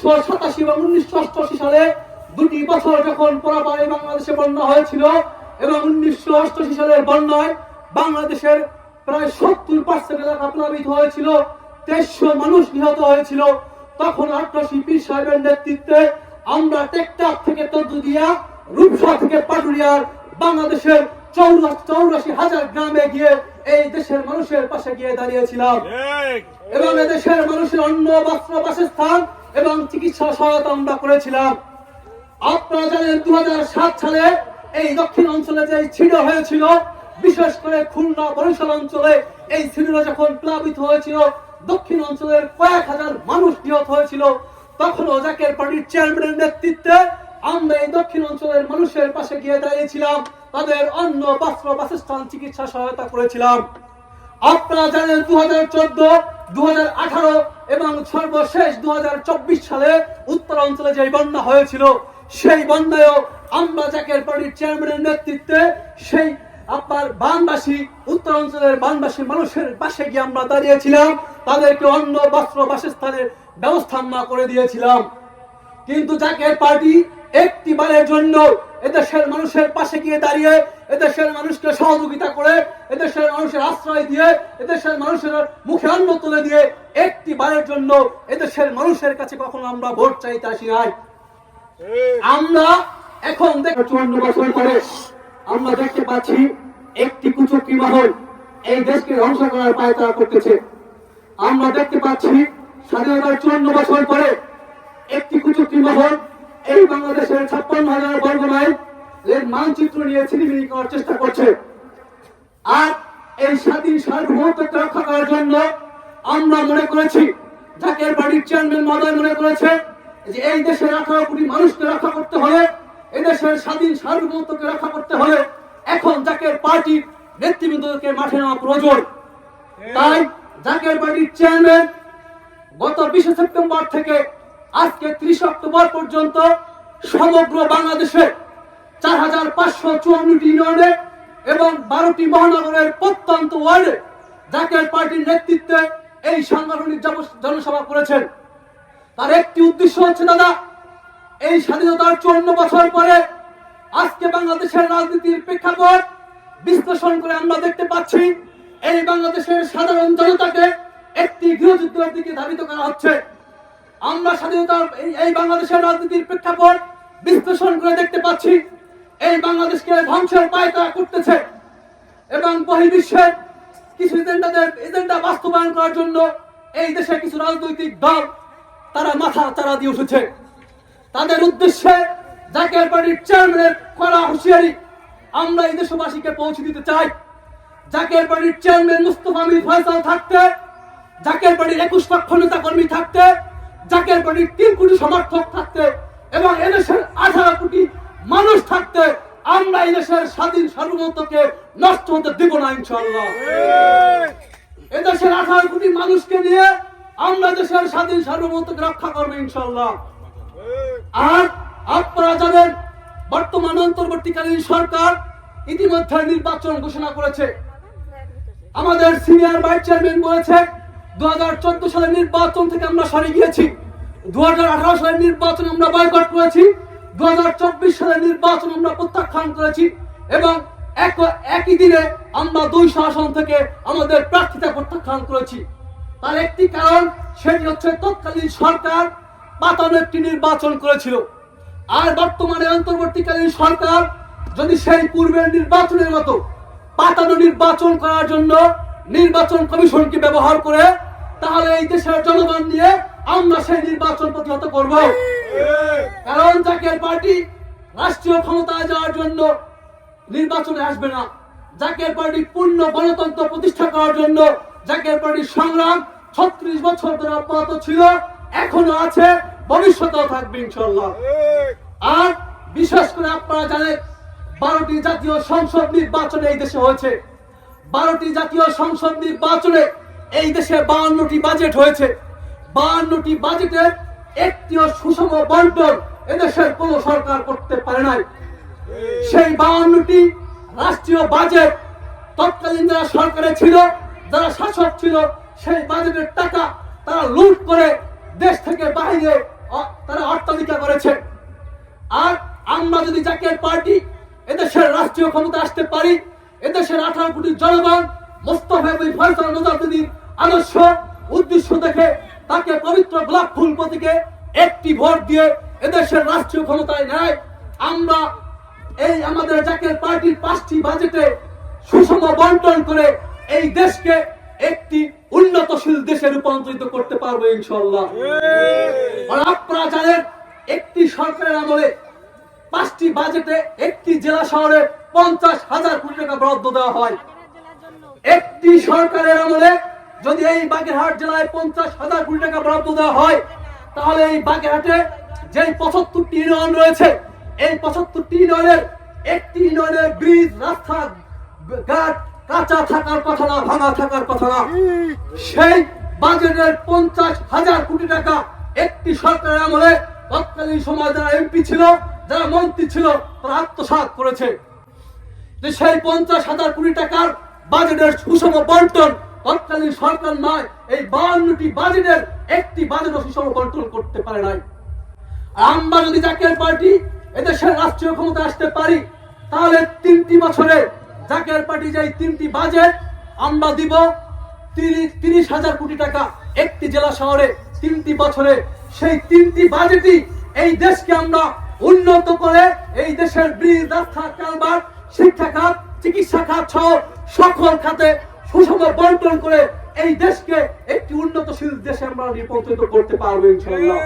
উনিশশো সাতাশি এবং উনিশশো অষ্টআশি সালে দুটি বছর যখন পরাবারে বাংলাদেশে বন্যা হয়েছিল এবং উনিশশো অষ্টআশি সালের বন্যায় বাংলাদেশের প্রায় সত্তর পার্সেন্ট এলাকা প্লাবিত হয়েছিল তেইশশো মানুষ নিহত হয়েছিল। তখন আট্রাসি পীর সাহেবের নেতৃত্বে আমরা টেকটাপ থেকে তদ্দুদিয়া রূপসা থেকে পাটুরিয়ার বাংলাদেশের চৌরাশি চৌরাশি হাজার গ্রামে গিয়ে এই দেশের মানুষের পাশে গিয়ে দাঁড়িয়েছিলাম। এবং এদেশের মানুষের অন্ন বস্ত্র বাসস্থান এবং চিকিৎসা সহায়তা আমরা করেছিলাম। আপনারা জানেন দু সালে এই দক্ষিণ অঞ্চলে যে ছিড় হয়েছিল, বিশেষ করে খুলনা বরিশাল অঞ্চলে এই ছিড় যখন প্লাবিত হয়েছিল, দক্ষিণ অঞ্চলের কয়েক হাজার মানুষ নিহত হয়েছিল। তখন জাকের পার্টির চেয়ারম্যানের নেতৃত্বে আমরা এই দক্ষিণ অঞ্চলের মানুষের পাশে গিয়ে দাঁড়িয়েছিলাম, তাদের অন্য বস্ত্র, বাসস্থান, চিকিৎসা সহায়তা করেছিলাম। আপনারা জানেন দু হাজার চোদ্দ দু হাজার আঠারো এবং সর্বশেষ দু হাজার চব্বিশ সালে উত্তর অঞ্চলে যে বন্যা হয়েছিল, সেই বন্যায়ও আমরা জাকের পার্টির চেয়ারম্যানের নেতৃত্বে সেই আপনার বানবাসী উত্তর অঞ্চলের বানবাসী মানুষের পাশে গিয়ে আমরা দাঁড়িয়েছিলাম, তাদেরকে অন্য বস্ত্র, বাসস্থানের ব্যবস্থা আমরা করে দিয়েছিলাম। কিন্তু জাকের পার্টি একটি বারের জন্য এদেশের মানুষের পাশে গিয়ে দাঁড়িয়ে এদেশের মানুষকে সহযোগিতা করে, এদেশের মানুষের আশ্রয় দিয়ে, এদেশের মানুষের মুখে অন্ন তুলে দিয়ে একটি বারের জন্য এদেশের মানুষের কাছে কখনো আমরা ভোট চাইতে আসি নাই। আমরা এখন দেখো চুয়ান্ন বছর পরে আমরা দেখতে পাচ্ছি একটি কুচক্রি মহল এই দেশকে ধ্বংস করার পায়তারা করতেছে আমরা দেখতে পাচ্ছি স্বাধীনতার চুয়ান্ন বছর পরে একটি কুচক্রি মহল এই বাংলাদেশের ছাপ্পান্ন হাজার বর্গ এর মানচিত্র নিয়ে ছিনিমিনি করার চেষ্টা করছে। আর এই স্বাধীন সার্বভৌমত্বকে রক্ষা করার জন্য আমরা মনে করেছি জাকের বাড়ির চেয়ারম্যান মহোদয় মনে করেছে, যে এই দেশের আঠারো কোটি মানুষকে রক্ষা করতে হলে এই দেশের স্বাধীন সার্বভৌমত্বকে রক্ষা করতে হলে এখন জাকের পার্টির নেতৃবৃন্দকে মাঠে নেওয়া প্রয়োজন। তাই জাকের বাড়ির চেয়ারম্যান গত বিশে সেপ্টেম্বর থেকে আজকে ত্রিশ অক্টোবর পর্যন্ত সমগ্র বাংলাদেশে চার হাজার পাঁচশো চুয়ান্নটি ইউনিয়নে এবং বারোটি মহানগরের প্রত্যন্ত ওয়ার্ডে জাতীয় পার্টির নেতৃত্বে এই সাংগঠনিক জনসভা করেছেন। তার একটি উদ্দেশ্য হচ্ছে, দাদা, এই স্বাধীনতার চুয়ান্ন বছর পরে আজকে বাংলাদেশের রাজনীতির প্রেক্ষাপট বিশ্লেষণ করে আমরা দেখতে পাচ্ছি, এই বাংলাদেশের সাধারণ জনতাকে একটি গৃহযুদ্ধের দিকে ধাবিত করা হচ্ছে। আমরা স্বাধীনতার এই- বাংলাদেশের রাজনীতির প্রেক্ষাপট বিশ্লেষণ করে দেখতে পাচ্ছি। এই বাংলাদেশকে ধ্বংসের পায়তা করতেছে এবং বহির্বিশ্বের কিছু এজেন্ডাদের, এজেন্ডা বাস্তবায়ন করার জন্য এই দেশে কিছু রাজনৈতিক দল তারা মাথা চারা দিয়ে উঠেছে। তাদের উদ্দেশ্যে জাকের পার্টির চেয়ারম্যানের করা হুঁশিয়ারি আমরা এই দেশবাসীকে পৌঁছে দিতে চাই। জাকের পার্টির চেয়ারম্যান মুস্তফা আমির ফয়সাল থাকতে, জাকের পার্টির একুশ লক্ষ নেতা কর্মী থাকতে, জাকের পার্টির তিন কোটি সমর্থক থাকতে এবং এদেশের আঠারো কোটি মানুষ থাকতে আমরা এই দেশের স্বাধীন সার্বভৌমত্বকে নষ্ট হতে দেব না ইনশাল্লাহ এদেশের আঠারো কোটি মানুষকে নিয়ে আমরা দেশের স্বাধীন সার্বভৌমত্বকে রক্ষা করব ইনশাল্লাহ আর আপনারা জানেন বর্তমান অন্তর্বর্তীকালীন সরকার ইতিমধ্যে নির্বাচন ঘোষণা করেছে। আমাদের সিনিয়র ভাইস চেয়ারম্যান বলেছে দু হাজার চোদ্দ সালের নির্বাচন থেকে আমরা সরে গিয়েছি। দু হাজার আঠারো সালের নির্বাচন আমরা বয়কট করেছি। দু হাজার সালের নির্বাচন আমরা প্রত্যাখ্যান করেছি এবং একই দিনে আমরা দুই আসন থেকে আমাদের প্রার্থিতা প্রত্যাখ্যান করেছি। তার একটি কারণ সেটি হচ্ছে তৎকালীন সরকার পাতানো একটি নির্বাচন করেছিল। আর বর্তমানে অন্তর্বর্তীকালীন সরকার যদি সেই পূর্বের নির্বাচনের মতো পাতানো নির্বাচন করার জন্য নির্বাচন কমিশনকে ব্যবহার করে তাহলে এই দেশের জনগণ নিয়ে আমরা সেই নির্বাচন প্রতিহত করব। কারণ জাকের পার্টি রাষ্ট্রীয় ক্ষমতায় যাওয়ার জন্য নির্বাচনে আসবে না। জাকের পার্টি পূর্ণ গণতন্ত্র প্রতিষ্ঠা করার জন্য জাকের পার্টির সংগ্রাম ছত্রিশ বছর ধরে অব্যাহত ছিল, এখনও আছে, ভবিষ্যতেও থাকবে ইনশাল্লাহ আর বিশেষ করে আপনারা জানেন, বারোটি জাতীয় সংসদ নির্বাচনে এই দেশে হয়েছে। বারোটি জাতীয় সংসদ নির্বাচনে এই দেশে বাহান্নটি বাজেট হয়েছে। বাহান্নটি বাজেটের একটিও সুষম বন্টন এদেশের কোন সরকার করতে পারে নাই। সেই বাহান্নটি রাষ্ট্রীয় বাজেট তৎকালীন যারা সরকারে ছিল, যারা শাসক ছিল, সেই বাজেটের টাকা তারা লুট করে দেশ থেকে বাইরে তারা অট্টালিকা করেছে। আর আমরা যদি জাতীয় পার্টি এদেশের রাষ্ট্রীয় ক্ষমতা আসতে পারি, এদেশের আঠারো কোটি জনগণ মোস্তফা ফয়সাল আদর্শ উদ্দেশ্য দেখে তাকে পবিত্র গোলাপ ফুল প্রতীকে একটি ভোট দিয়ে এদেশের রাষ্ট্রীয় ক্ষমতায় নেয় আমরা এই আমাদের জাতীয় পার্টির পাঁচটি বাজেটে সুষম বন্টন করে এই দেশকে একটি উন্নতশীল দেশে রূপান্তরিত করতে পারব ইনশাল্লাহ আর আপনারা জানেন একটি সরকারের আমলে পাঁচটি বাজেটে একটি জেলা শহরে পঞ্চাশ হাজার কোটি টাকা বরাদ্দ দেওয়া হয়। একটি সরকারের আমলে যদি এই বাগেরহাট জেলায় পঞ্চাশ হাজার কোটি টাকা বরাদ্দ দেওয়া হয় তাহলে এই বাগেরহাটে যে পঁচাত্তরটি ইউনিয়ন রয়েছে, এই পঁচাত্তরটি ইউনিয়নের একটি ইউনিয়নের ব্রিজ, রাস্তা, ঘাট, কাঁচা থাকার কথা না, ভাঙা থাকার কথা না। সেই বাজেটের পঞ্চাশ হাজার কোটি টাকা একটি সরকারের আমলে তৎকালীন সময় যারা এমপি ছিল, যারা মন্ত্রী ছিল, তারা আত্মসাৎ করেছে। যে সেই পঞ্চাশ হাজার কোটি টাকার বাজেটের সুষম বন্টন তৎকালীন সরকার নয় এই বাউন্নটি বাজেটের একটি বাজেট সুষম বন্টন করতে পারে নাই। আমরা যদি জাকের পার্টি এদেশের রাষ্ট্রীয় ক্ষমতা আসতে পারি, তাহলে তিনটি বছরে জাকের পার্টি যে এই তিনটি বাজেট আমরা দিব তিরিশ তিরিশ হাজার কোটি টাকা একটি জেলা শহরে তিনটি বছরে। সেই তিনটি বাজেটই এই দেশকে আমরা উন্নত করে এই দেশের ব্রিজ রাস্তা কালবার শিক্ষা খাত, চিকিৎসা খাত সহ সকল খাতে সুষম বন্টন করে এই দেশকে একটি উন্নতশীল দেশে আমরা রূপান্তরিত করতে পারব ইনশাআল্লাহ।